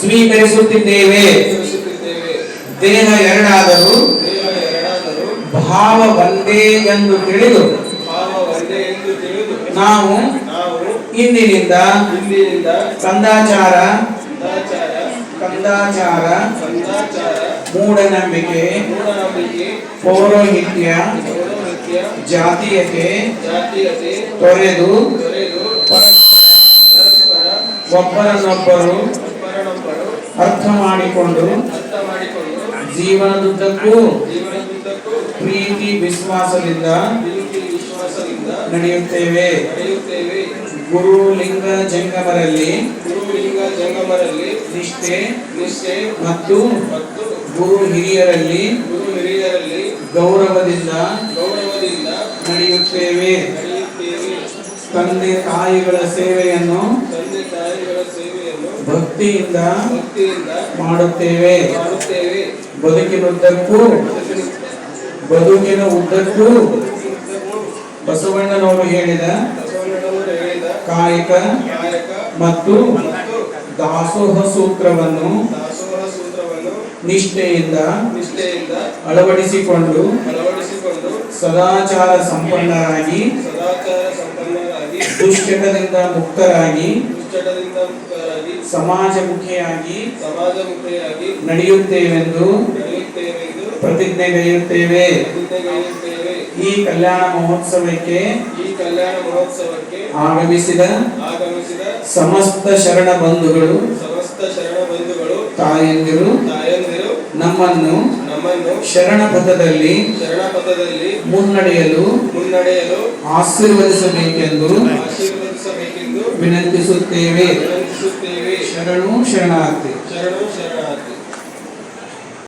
ಸ್ವೀಕರಿಸುತ್ತಿದ್ದೇವೆ. ದೇಹ ಎರಡಾದರೂ ಭಾವ ಒಂದೇ ಎಂದು ತಿಳಿದು ನಾವು ಇಂದಿನಿಂದ ಕಂದಾಚಾರ ಕಂದಾಚಾರ ಮೂಢನಂಬಿಕೆ ಪೌರೋಹಿತ್ಯ ಜಾತೀಯತೆ ತೊರೆದು ಒಬ್ಬರನ್ನೊಬ್ಬರು ಅರ್ಥ ಮಾಡಿಕೊಂಡು ಜೀವನದುದ್ದಕ್ಕೂ ಪ್ರೀತಿ ವಿಶ್ವಾಸದಿಂದ ನಡೆಯುತ್ತೇವೆ. ಗುರು ಲಿಂಗ ಜಂಗಮರಲ್ಲಿ ಜಂಗಮರಲ್ಲಿ ನಿಷ್ಠೆ ನಿಷ್ಠೆ ಮತ್ತು ಗುರು ಹಿರಿಯರಲ್ಲಿ ಗುರು ಹಿರಿಯರಲ್ಲಿ ಗೌರವದಿಂದ ಗೌರವದಿಂದ ನಡೆಯುತ್ತೇವೆ. ತಂದೆ ತಾಯಿಗಳ ಸೇವೆಯನ್ನು ತಂದೆ ತಾಯಿಗಳ ಸೇವೆಯನ್ನು ಭಕ್ತಿಯಿಂದ ಭಕ್ತಿಯಿಂದ ಮಾಡುತ್ತೇವೆ. ಮಾಡುತ್ತೇವೆ. ಬದುಕಿನುದ್ದಕ್ಕೂ ಬದುಕಿನ ಉದ್ದಕ್ಕೂ ಬಸವಣ್ಣನವರು ಹೇಳಿದ ಕಾಯಕ ಮತ್ತು ದಾಸೋಹ ಸೂತ್ರವನ್ನು ನಿಷ್ಠೆಯಿಂದ ನಿಷ್ಠೆಯಿಂದ ಅಳವಡಿಸಿಕೊಂಡು ಅಳವಡಿಸಿಕೊಂಡು ಸದಾಚಾರ ಸಂಪನ್ನರಾಗಿ ಸದಾಚಾರ ಸಂಪನ್ನರಾಗಿ ದುಶ್ಚಟದಿಂದ ಮುಕ್ತರಾಗಿ ದುಶ್ಚಟದಿಂದ ಮುಕ್ತರಾಗಿ ಸಮಾಜಮುಖಿಯಾಗಿ ಸಮಾಜಮುಖಿಯಾಗಿ ನಡೆಯುತ್ತೇವೆಂದು ನಡೆಯುತ್ತೇವೆಂದು ಪ್ರತಿಜ್ಞೆಗೈಯುತ್ತೇವೆ ಪ್ರತಿಜ್ಞೆಗೈಯುತ್ತೇವೆ ಈ ಕಲ್ಯಾಣ ಮಹೋತ್ಸವಕ್ಕೆ ಈ ಕಲ್ಯಾಣ ಮಹೋತ್ಸವಕ್ಕೆ ಆಗಮಿಸಿದ ಆಗಮಿಸಿದ ಸಮಸ್ತ ಶರಣ ಬಂಧುಗಳು ಸಮಸ್ತ ಶರಣ ಬಂಧುಗಳು ತಾಯಂದಿರು ತಾಯಂದಿರು ನಮ್ಮನ್ನು ನಮ್ಮನ್ನು ಶರಣ ಪಥದಲ್ಲಿ ಶರಣ ಪಥದಲ್ಲಿ ಮುನ್ನಡೆಯಲು ಮುನ್ನಡೆಯಲು ಆಶೀರ್ವದಿಸಬೇಕೆಂದು ಆಶೀರ್ವದಿಸಬೇಕೆಂದು ವಿನಂತಿಸುತ್ತೇವೆ. ವಿನಂತಿಸುತ್ತೇವೆ. ಶರಣು ಶರಣಾರ್ಥಿ. ಶರಣು ಶರಣ